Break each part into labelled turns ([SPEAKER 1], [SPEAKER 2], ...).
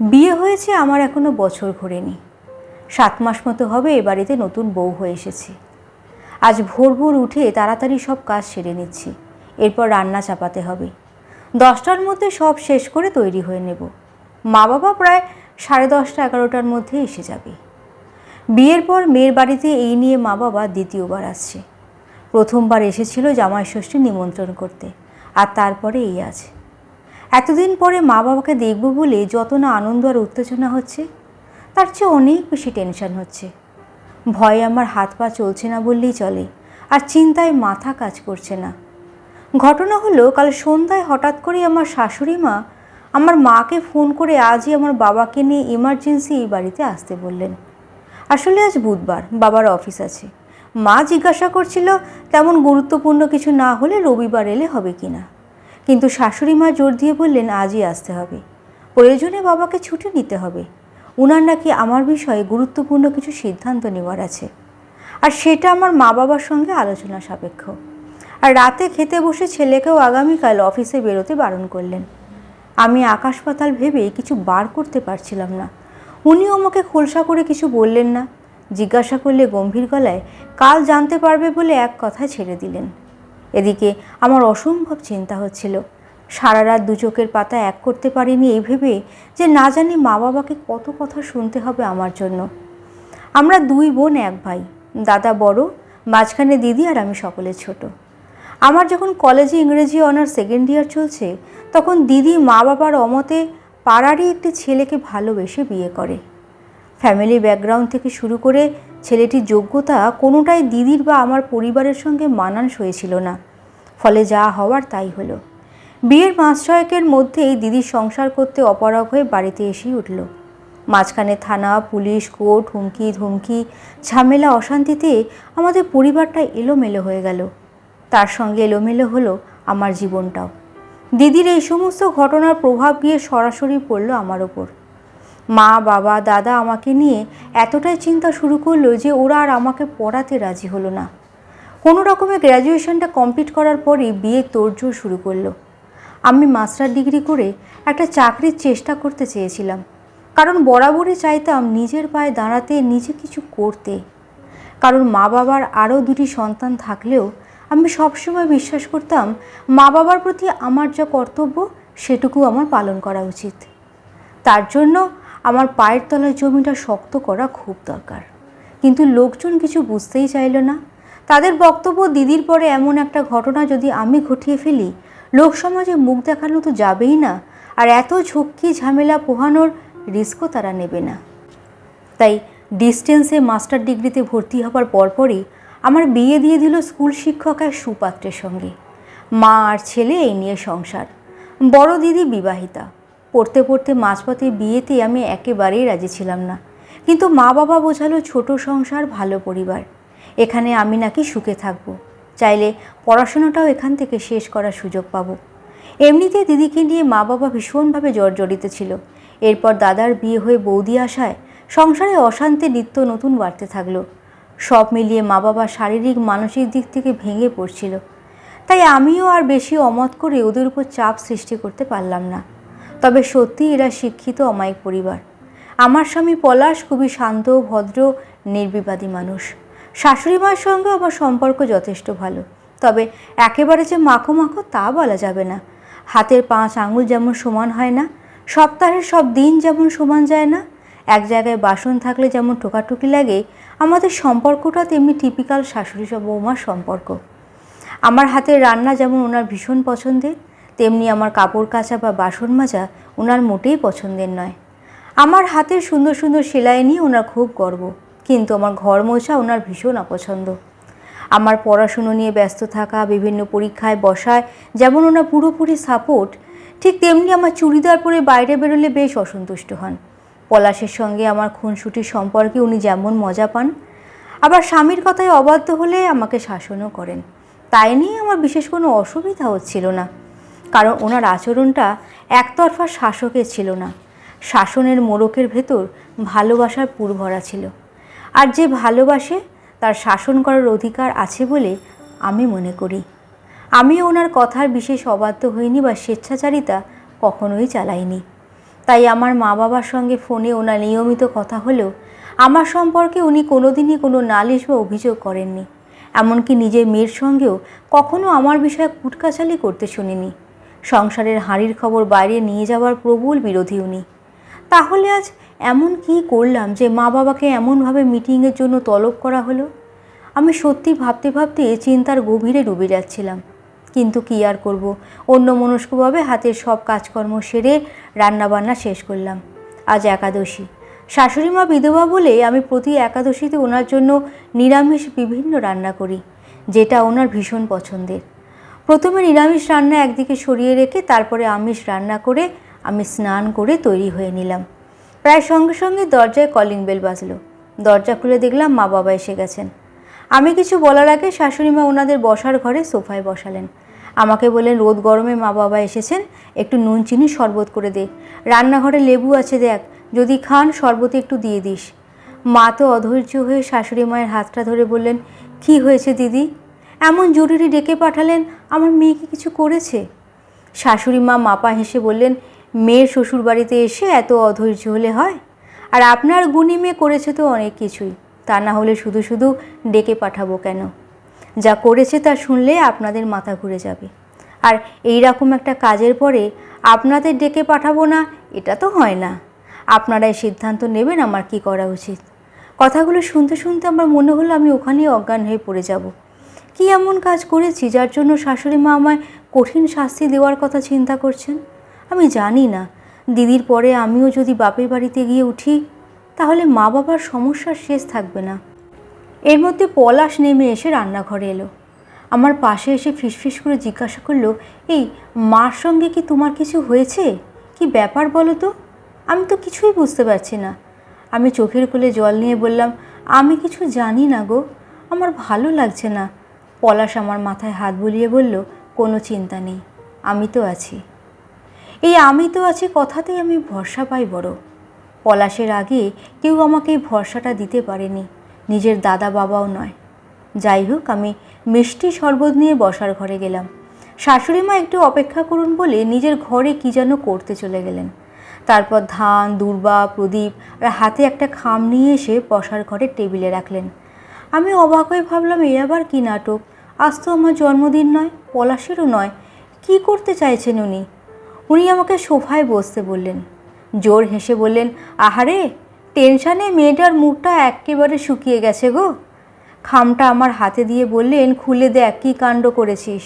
[SPEAKER 1] বিয়ে হয়েছে আমার এখনও বছর ঘোরেনি। সাত মাস মতো হবে এ বাড়িতে নতুন বউ হয়ে এসেছি। আজ ভোর ভোর উঠে তাড়াতাড়ি সব কাজ সেরে নিচ্ছি। এরপর রান্না চাপাতে হবে। দশটার মধ্যে সব শেষ করে তৈরি হয়ে নেব। মা বাবা প্রায় সাড়ে দশটা এগারোটার মধ্যে এসে যাবে। বিয়ের পর মেয়ের বাড়িতে এই নিয়ে মা বাবা দ্বিতীয়বার আসছে। প্রথমবার এসেছিল জামাই ষষ্ঠী নিমন্ত্রণ করতে। আর তারপরে এই আছে। এতদিন পরে মা বাবাকে দেখব বলে যত না আনন্দ আর উত্তেজনা হচ্ছে, তার চেয়ে অনেক বেশি টেনশন হচ্ছে। ভয়ে আমার হাত পা চলছে না বললেই চলে, আর চিন্তায় মাথা কাজ করছে না। ঘটনা হলো, কাল সন্ধ্যায় হঠাৎ করেই আমার শাশুড়ি মা আমার মাকে ফোন করে আজই আমার বাবাকে নিয়ে ইমার্জেন্সি এই বাড়িতে আসতে বললেন। আসলে আজ বুধবার, বাবার অফিস আছে। মা জিজ্ঞাসা করছিল, তেমন গুরুত্বপূর্ণ কিছু না হলে রবিবার এলে হবে কি না কিন্তু শাশুড়ি মা জোর দিয়ে বললেন, আজই আসতে হবে। প্রয়োজনে বাবাকে ছুটি নিতে হবে। উনার নাকি আমার বিষয়ে গুরুত্বপূর্ণ কিছু সিদ্ধান্ত নেওয়ার আছে। আর সেটা আমার মা বাবার সঙ্গে আলোচনা সাপেক্ষ। আর রাতে খেতে বসে ছেলেকেও আগামীকাল অফিসে বেরোতে বারণ করলেন। আমি আকাশ পাতাল ভেবে কিছু বার করতে পারছিলাম না। উনিও আমাকে খোলসা করে কিছু বললেন না। জিজ্ঞাসা করলে গম্ভীর গলায়, কাল জানতে পারবে বলে এক কথায় ছেড়ে দিলেন। এদিকে আমার অসম্ভব চিন্তা হচ্ছিল। সারা রাত দু চোখের পাতা এক করতে পারিনি এই ভেবে যে না জানি মা বাবাকে কত কথা শুনতে হবে আমার জন্য। আমরা দুই বোন এক ভাই, দাদা বড়, মাঝখানে দিদি আর আমি সকলে ছোট। আমার যখন কলেজে ইংরেজি অনার সেকেন্ড ইয়ার চলছে, তখন দিদি মা বাবার অমতে পাড়ারই একটি ছেলেকে ভালোবেসে বিয়ে করে। ফ্যামিলি ব্যাকগ্রাউন্ড থেকে শুরু করে ছেলেটির যোগ্যতা কোনোটাই দিদির বা আমার পরিবারের সঙ্গে মানানসই ছিল না। ফলে যা হওয়ার তাই হলো। বিয়ের মাস ছয়েকের মধ্যেই দিদির সংসার করতে অপারগ হয়ে বাড়িতে এসেই উঠল। মাঝখানে থানা, পুলিশ, কোর্ট, হুমকি, ধুমকি, ঝামেলা, অশান্তিতে আমাদের পরিবারটা এলোমেলো হয়ে গেল। তার সঙ্গে এলোমেলো হলো আমার জীবনটাও। দিদির এই সমস্ত ঘটনার প্রভাব গিয়ে সরাসরি পড়ল আমার ওপর। মা, বাবা, দাদা আমাকে নিয়ে এতটাই চিন্তা শুরু করল যে ওরা আর আমাকে পড়াতে রাজি হলো না। কোনো রকমে গ্র্যাজুয়েশনটা কমপ্লিট করার পরই বিয়ে তোড়জোড় শুরু করল। আমি মাস্টার ডিগ্রি করে একটা চাকরির চেষ্টা করতে চেয়েছিলাম, কারণ বরাবরই চাইতাম নিজের পায়ে দাঁড়াতে, নিজে কিছু করতে। কারণ মা বাবার আরও দুটি সন্তান থাকলেও আমি সবসময় বিশ্বাস করতাম মা বাবার প্রতি আমার যা কর্তব্য সেটুকু আমার পালন করা উচিত। তার জন্য আমার পায়ের তলায় জমিটা শক্ত করা খুব দরকার। কিন্তু লোকজন কিছু বুঝতেই চাইল না। তাদের বক্তব্য দিদির পরে এমন একটা ঘটনা যদি আমি ঘটিয়ে ফেলি লোকসমাজে মুখ দেখানো তো যাবেই না, আর এত ঝক্কি ঝামেলা পোহানোর রিস্কও তারা নেবে না। তাই ডিস্টেন্সে মাস্টার ডিগ্রিতে ভর্তি হবার পরপরই আমার বিয়ে দিয়ে দিল স্কুল শিক্ষক এক সুপাত্রের সঙ্গে। মা আর ছেলে এই নিয়ে সংসার। বড় দিদি বিবাহিতা। পড়তে পড়তে মাঝপথে বিয়েতে আমি একেবারেই রাজি ছিলাম না। কিন্তু মা বাবা বোঝালো ছোট সংসার ভালো পরিবার। এখানে আমি নাকি সুখে থাকব। চাইলে পড়াশোনাটাও এখান থেকে শেষ করার সুযোগ পাবো। এমনিতে দিদিকে নিয়ে মা বাবা ভীষণভাবে জর্জরিত ছিল। এরপর দাদার বিয়ে হয়ে বৌদি আসায় সংসারে অশান্তি, নিত্য নতুন বাড়তে থাকল। সব মিলিয়ে মা বাবা শারীরিক, মানসিক দিক থেকে ভেঙে পড়ছিল। তাই আমিও আর বেশি অমত করে ওদের উপর চাপ সৃষ্টি করতে পারলাম না। তবে সত্যি এরা শিক্ষিত অমায়িক পরিবার। আমার স্বামী পলাশ খুবই শান্ত, ভদ্র, নির্বিবাদী মানুষ। শাশুড়ি মায়ের সঙ্গে আমার সম্পর্ক যথেষ্ট ভালো। তবে একেবারে যে মাখো মাখো তা বলা যাবে না। হাতের পাঁচ আঙুল যেমন সমান হয় না, সপ্তাহের সব দিন যেমন সমান যায় না, এক জায়গায় বাসন থাকলে যেমন টোকাটুকি লাগে, আমাদের সম্পর্কটা তেমনি টিপিক্যাল শাশুড়ি সব বৌমার সম্পর্ক। আমার হাতের রান্না যেমন ওনার ভীষণ পছন্দের তেমনি আমার কাপড় কাচা বা বাসন মাজা ওনার মোটেই পছন্দের নয়। আমার হাতের সুন্দর সুন্দর সেলাই নিয়ে ওনার খুব গর্ব, কিন্তু আমার ঘর মোছা ওনার ভীষণ অপছন্দ। আমার পড়াশুনো নিয়ে ব্যস্ত থাকা, বিভিন্ন পরীক্ষায় বসায়, যেমন ওনার পুরোপুরি সাপোর্ট, ঠিক তেমনি আমার চুড়িদার পরে বাইরে বেরোলে বেশ অসন্তুষ্ট হন। পলাশের সঙ্গে আমার খুনসুটির সম্পর্কে উনি যেমন মজা পান, আবার স্বামীর কথায় অবাধ্য হলে আমাকে শাসনও করেন। তাই নিয়ে আমার বিশেষ কোনো অসুবিধা হচ্ছিল না। কারণ ওনার আচরণটা একতরফা শাসকের ছিল না। শাসনের মোড়কের ভেতর ভালোবাসার পুরভরা ছিল। আর যে ভালোবাসে, তার শাসন করার অধিকার আছে বলে আমি মনে করি। আমি ওনার কথার বিশেষ অবাধ্য হইনি বা স্বেচ্ছাচারিতা কখনোই চালাইনি। তাই আমার মা বাবার সঙ্গে ফোনে ওনার নিয়মিত কথা হলেও আমার সম্পর্কে উনি কোনোদিনই কোনো নালিশ বা অভিযোগ করেননি। এমনকি নিজের মেয়ের সঙ্গেও কখনো আমার বিষয়ে কুটকাচালি করতে শুনিনি। সংসারের হাঁড়ির খবর বাইরে নিয়ে যাওয়ার প্রবল বিরোধী উনি। তাহলে আজ এমন কি করলাম যে মা বাবাকে এমনভাবে মিটিংয়ের জন্য তলব করা হলো? আমি সত্যি ভাবতে ভাবতে চিন্তার গভীরে ডুবে যাচ্ছিলাম। কিন্তু কি আর করব? অন্য মনস্কভাবে হাতের সব কাজকর্ম সেরে রান্নাবান্না শেষ করলাম। আজ একাদশী। শাশুড়ি মা বিধবা বলে আমি প্রতি একাদশীতে ওনার জন্য নিরামিষ বিভিন্ন রান্না করি, যেটা ওনার ভীষণ পছন্দের। প্রথমে নিরামিষ রান্না একদিকে সরিয়ে রেখে তারপরে আমিষ রান্না করে আমি স্নান করে তৈরি হয়ে নিলাম। প্রায় সঙ্গে সঙ্গে দরজায় কলিং বেল বাজলো। দরজা খুলে দেখলাম মা বাবা এসে গেছেন। আমি কিছু বলার আগে শাশুড়ি মা ওনাদের বসার ঘরে সোফায় বসালেন। আমাকে বললেন, রোদ গরমে মা বাবা এসেছেন, একটু নুন, চিনি শরবত করে দে। রান্নাঘরে লেবু আছে দেখ, যদি খান শরবতে একটু দিয়ে দিস। মা তো অধৈর্য হয়ে শাশুড়ি মায়ের হাতটা ধরে বললেন, কি হয়েছে দিদি? এমন জরুরি ডেকে পাঠালেন, আমার মেয়েকে কিছু করেছে? শাশুড়ি মা মাপা হেসে বললেন, মেয়ের শ্বশুর বাড়িতে এসে এত অধৈর্য হলে হয়? আর আপনার গুণী মেয়ে করেছে তো অনেক কিছুই। তা না হলে শুধু শুধু ডেকে পাঠাবো কেন? যা করেছে তা শুনলে আপনাদের মাথা ঘুরে যাবে। আর এই রকম একটা কাজের পরে আপনাদের ডেকে পাঠাবো না, এটা তো হয় না। আপনারাই সিদ্ধান্ত নেবেন আমার কি করা উচিত? কথাগুলো শুনতে শুনতে আমার মনে হলো আমি ওখানেই অজ্ঞান হয়ে পড়ে যাব। কি এমন কাজ করেছি যার জন্য শাশুড়ি মা আমায় কঠিন শাস্তি দেওয়ার কথা চিন্তা করছেন? আমি জানি না। দিদির পরে আমিও যদি বাপের বাড়িতে গিয়ে উঠি, তাহলে মা বাবার সমস্যার শেষ থাকবে না। এর মধ্যে পলাশ নেমে এসে রান্নাঘরে এলো। আমার পাশে এসে ফিসফিস করে জিজ্ঞাসা করল, এই, মার সঙ্গে কি তোমার কিছু হয়েছে? কি ব্যাপার বলো তো? আমি তো কিছুই বুঝতে পারছি না। আমি চোখের কোলে জল নিয়ে বললাম, আমি কিছু জানি না গো। আমার ভালো লাগছে না। পলাশ আমার মাথায় হাত বুলিয়ে বলল, কোনো চিন্তা নেই, আমি তো আছি। এই আমি তো আছি কথাতেই আমি ভরসা পাই বড়। পলাশের আগে কেউ আমাকে এই ভরসাটা দিতে পারেনি, নিজের দাদা বাবাও নয়। যাই হোক, আমি মিষ্টি শরবত নিয়ে বসার ঘরে গেলাম। শাশুড়ি মা একটু অপেক্ষা করুন বলে নিজের ঘরে কী যেন করতে চলে গেলেন। তারপর ধান, দুর্বা, প্রদীপ আর হাতে একটা খাম নিয়ে এসে বসার ঘরে টেবিলে রাখলেন। আমি অবাক হয়ে ভাবলাম, এ আবার কী নাটক? আজ তো আমার জন্মদিন নয়, পলাশেরও নয়। কি করতে চাইছেন উনি? উনি আমাকে সোফায় বসতে বললেন। জোর হেসে বললেন, আহারে, টেনশানে মেয়েটার মুখটা একেবারে শুকিয়ে গেছে গো। খামটা আমার হাতে দিয়ে বললেন, খুলে দেখ কী কাণ্ড করেছিস।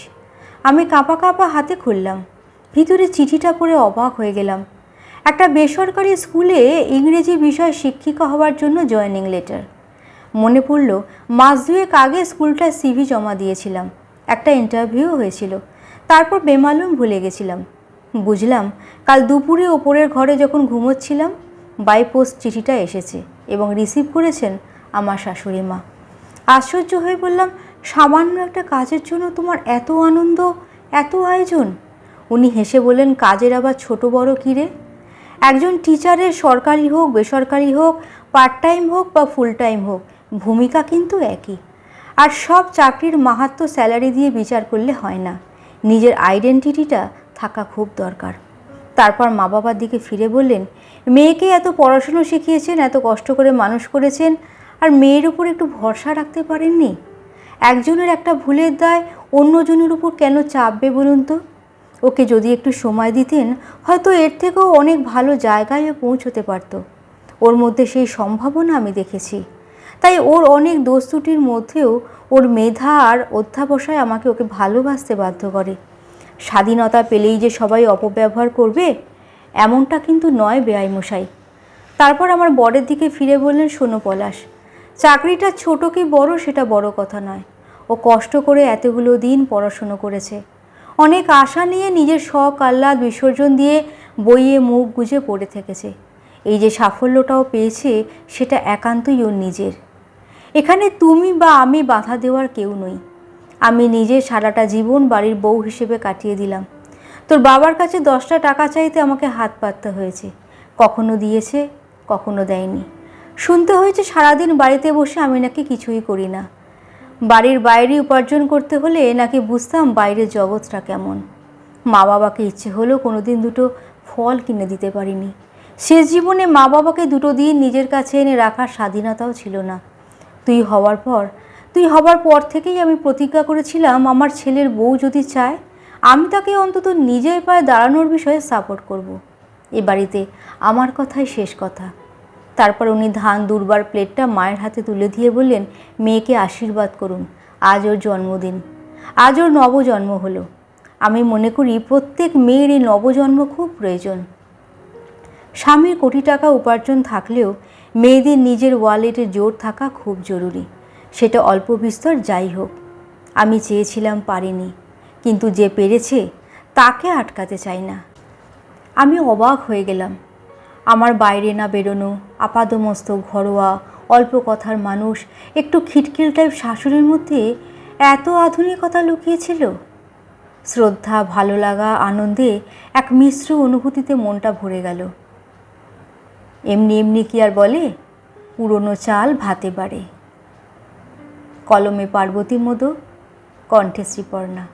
[SPEAKER 1] আমি কাঁপা কাঁপা হাতে খুললাম। ভিতরে চিঠিটা পড়ে অবাক হয়ে গেলাম। একটা বেসরকারি স্কুলে ইংরেজি বিষয় শিক্ষিকা হওয়ার জন্য জয়েনিং লেটার। মনে পড়ল, মাস দুয়েক আগে স্কুলটায় সিভি জমা দিয়েছিলাম। একটা ইন্টারভিউ হয়েছিল। তারপর বেমালুম ভুলে গেছিলাম। বুঝলাম, কাল দুপুরে ওপরের ঘরে যখন ঘুমোচ্ছিলাম বাই পোস্ট চিঠিটা এসেছে এবং রিসিভ করেছেন আমার শাশুড়ি মা। আশ্চর্য হয়ে বললাম, সামান্য একটা কাজের জন্য তোমার এত আনন্দ, এত আয়োজন? উনি হেসে বললেন, কাজের আবার ছোট বড় কিরে একজন টিচারের সরকারি হোক, বেসরকারি হোক পার্ট টাইম হোক বা ফুল টাইম হোক ভূমিকা কিন্তু একই। আর সব চাকরির মাহাত্ম স্যালারি দিয়ে বিচার করলে হয় না। নিজের আইডেন্টিটিটা থাকা খুব দরকার। তারপর মা বাবার দিকে ফিরে বললেন, মেয়েকে এত পড়াশুনো শিখিয়েছেন, এত কষ্ট করে মানুষ করেছেন, আর মেয়ের উপর একটু ভরসা রাখতে পারেননি? একজনের একটা ভুলের দায় অন্যজনের উপর কেন চাপবে বলুন তো? ওকে যদি একটু সময় দিতেন, হয়তো এর থেকেও অনেক ভালো জায়গায় পৌঁছতে পারত। ওর মধ্যে সেই সম্ভাবনা আমি দেখেছি। তাই ওর অনেক দোষ ত্রুটির মধ্যেও ওর মেধা আর অধ্যাবসায় আমাকে ওকে ভালোবাসতে বাধ্য করে। স্বাধীনতা পেলেই যে সবাই অপব্যবহার করবে, এমনটা কিন্তু নয় বেআই মশাই তারপর আমার বরের দিকে ফিরে বললেন, শোনো পলাশ, চাকরিটা ছোট কি বড় সেটা বড় কথা নয়। ও কষ্ট করে এতগুলো দিন পড়াশুনো করেছে। অনেক আশা নিয়ে নিজের শখ, আহ্লাদ, বিসর্জন দিয়ে বইয়ে মুখ গুজে পড়ে থেকেছে। এই যে সাফল্যটাও পেয়েছে, সেটা একান্তই ওর নিজের। এখানে তুমি বা আমি বাধা দেওয়ার কেউ নই। আমি নিজে সারাটা জীবন বাড়ির বউ হিসেবে কাটিয়ে দিলাম। তোর বাবার কাছে দশটা টাকা চাইতে আমাকে হাত পাততে হয়েছে। কখনো দিয়েছে, কখনো দেয়নি। শুনতে হয়েছে সারাদিন বাড়িতে বসে আমি নাকি কিছুই করি না। বাড়ির বাইরে উপার্জন করতে হলে নাকি বুঝতাম বাইরের জগৎটা কেমন। মা বাবাকে ইচ্ছে হলেও কোনো দিন দুটো ফল কিনে দিতে পারিনি। শেষ জীবনে মা বাবাকে দুটো দিন নিজের কাছে এনে রাখার স্বাধীনতাও ছিল না। তুই হওয়ার পর, তুই হবার পর থেকেই আমি প্রতিজ্ঞা করেছিলাম, আমার ছেলের বউ যদি চায়, আমি তাকে অন্তত নিজের পায়ে দাঁড়ানোর বিষয়ে সাপোর্ট করব। এ বাড়িতে আমার কথাই শেষ কথা। তারপর উনি ধান দুর্বার প্লেটটা মায়ের হাতে তুলে দিয়ে বললেন, মেয়েকে আশীর্বাদ করুন, আজ ওর জন্মদিন, আজ ওর নবজন্ম হলো। আমি মনে করি প্রত্যেক মেয়ের এই নবজন্ম খুব প্রয়োজন। স্বামীর কোটি টাকা উপার্জন থাকলেও মেয়েদের নিজের ওয়ালেটে জোর থাকা খুব জরুরি। সেটা অল্প বিস্তর যাই হোক। আমি চেয়েছিলাম পারিনি, কিন্তু যে পেরেছে, তাকে আটকাতে চাই না। আমি অবাক হয়ে গেলাম। আমার বাইরে না বেরোনো, আপাদমস্ত, ঘরোয়া, অল্প কথার মানুষ, একটু খিটখিল টাইপ শাশুড়ির মধ্যে এত আধুনিকতা লুকিয়েছিল। শ্রদ্ধা, ভালো লাগা, আনন্দে এক মিশ্র অনুভূতিতে মনটা ভরে গেল। এমনি এমনি কি আর বলে? পুরনো চাল ভাতে বাড়ে। কলমে পার্বতী মোদক কণ্ঠে শ্রীপর্ণা।